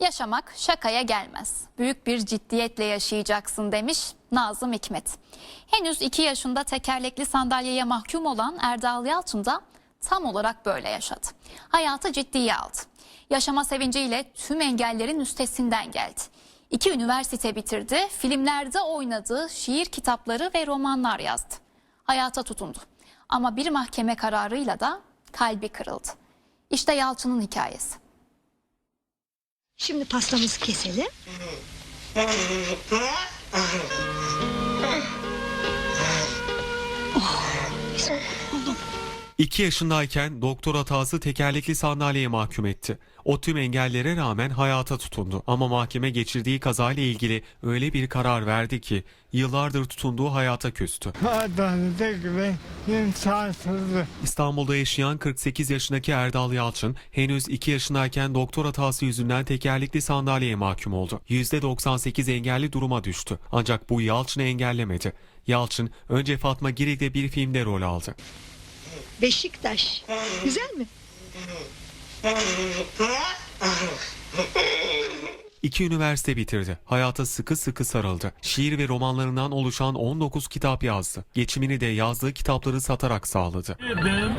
Yaşamak şakaya gelmez. Büyük bir ciddiyetle yaşayacaksın demiş Nazım Hikmet. Henüz 2 yaşında tekerlekli sandalyeye mahkum olan Erdal Yalçın da tam olarak böyle yaşadı. Hayatı ciddiye aldı. Yaşama sevinciyle tüm engellerin üstesinden geldi. İki üniversite bitirdi, filmlerde oynadı, şiir kitapları ve romanlar yazdı. Hayata tutundu. Ama bir mahkeme kararıyla da kalbi kırıldı. İşte Yalçın'ın hikayesi. Şimdi pastamızı keselim. 2 yaşındayken doktor hatası tekerlekli sandalyeye mahkum etti. O tüm engellere rağmen hayata tutundu ama mahkeme geçirdiği kazayla ilgili öyle bir karar verdi ki yıllardır tutunduğu hayata küstü. İstanbul'da yaşayan 48 yaşındaki Erdal Yalçın henüz 2 yaşındayken doktor hatası yüzünden tekerlekli sandalyeye mahkum oldu. %98 engelli duruma düştü. Ancak bu Yalçın'ı engellemedi. Yalçın önce Fatma Girik'te bir filmde rol aldı. Beşiktaş. Güzel mi? İki üniversite bitirdi. Hayata sıkı sıkı sarıldı. Şiir ve romanlarından oluşan 19 kitap yazdı. Geçimini de yazdığı kitapları satarak sağladı. Dedim,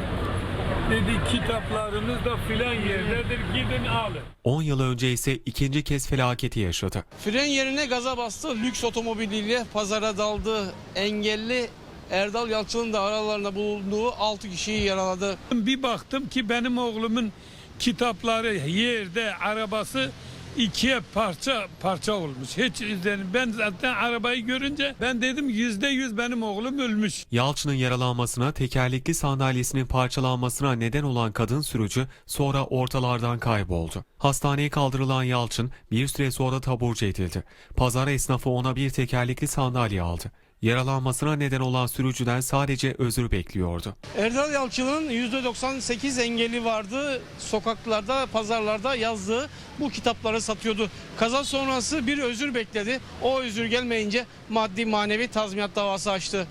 dedi kitaplarınız da filan yerdedir gidin alın. 10 yıl önce ise ikinci kez felaketi yaşadı. Fren yerine gaza bastı. Lüks otomobiliyle pazara daldı. Engelli Erdal Yalçın'ın da aralarında bulunduğu 6 kişiyi yaraladı. Bir baktım ki benim oğlumun kitapları yerde arabası ikiye parça parça olmuş. Hiç üzerine ben zaten arabayı görünce ben dedim yüzde yüz benim oğlum ölmüş. Yalçın'ın yaralanmasına, tekerlekli sandalyesinin parçalanmasına neden olan kadın sürücü sonra ortalardan kayboldu. Hastaneye kaldırılan Yalçın bir süre sonra taburcu edildi. Pazar esnafı ona bir tekerlekli sandalye aldı. Yaralanmasına neden olan sürücüden sadece özür bekliyordu. Erdal Yalçın'ın %98 engeli vardı. Sokaklarda, pazarlarda yazdığı bu kitapları satıyordu. Kaza sonrası bir özür bekledi. O özür gelmeyince maddi manevi tazminat davası açtı.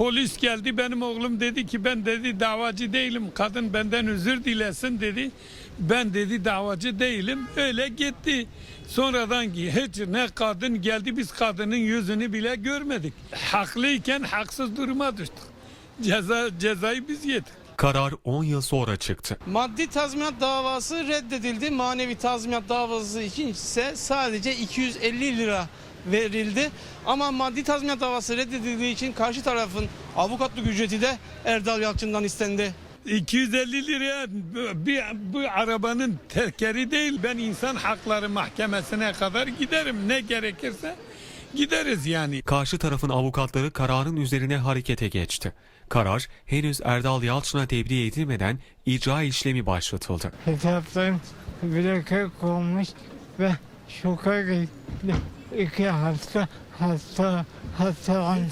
Polis geldi benim oğlum dedi ki ben dedi davacı değilim. Kadın benden özür dilesin dedi. Ben dedi davacı değilim. Öyle gitti. Sonradan ki hiç ne kadın geldi biz kadının yüzünü bile görmedik. Haklıyken haksız duruma düştük. Ceza cezayı biz yedik. Karar 10 yıl sonra çıktı. Maddi tazminat davası reddedildi. Manevi tazminat davası için ise sadece 250 lira verildi. Ama maddi tazminat davası reddedildiği için karşı tarafın avukatlık ücreti de Erdal Yalçın'dan istendi. 250 liraya bu, bir, bu arabanın tekeri değil. Ben insan hakları mahkemesine kadar giderim. Ne gerekirse gideriz yani. Karşı tarafın avukatları kararın üzerine harekete geçti. Karar henüz Erdal Yalçın'a tebliğ edilmeden icra işlemi başlatıldı. Kitaplarım bloke konmuş ve şoka gitti. İki hasta hasta hastalandı.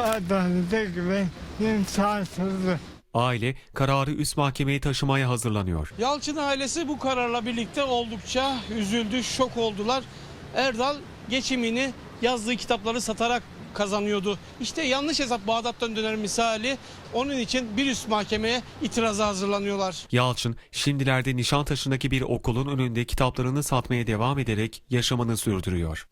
Adalete güven imkansızdır. Aile kararı üst mahkemeye taşımaya hazırlanıyor. Yalçın ailesi bu kararla birlikte oldukça üzüldü, şok oldular. Erdal geçimini yazdığı kitapları satarak kazanıyordu. İşte yanlış hesap Bağdat'tan döner misali. Onun için bir üst mahkemeye itiraza hazırlanıyorlar. Yalçın şimdilerde Nişantaşı'ndaki bir okulun önünde kitaplarını satmaya devam ederek yaşamını sürdürüyor.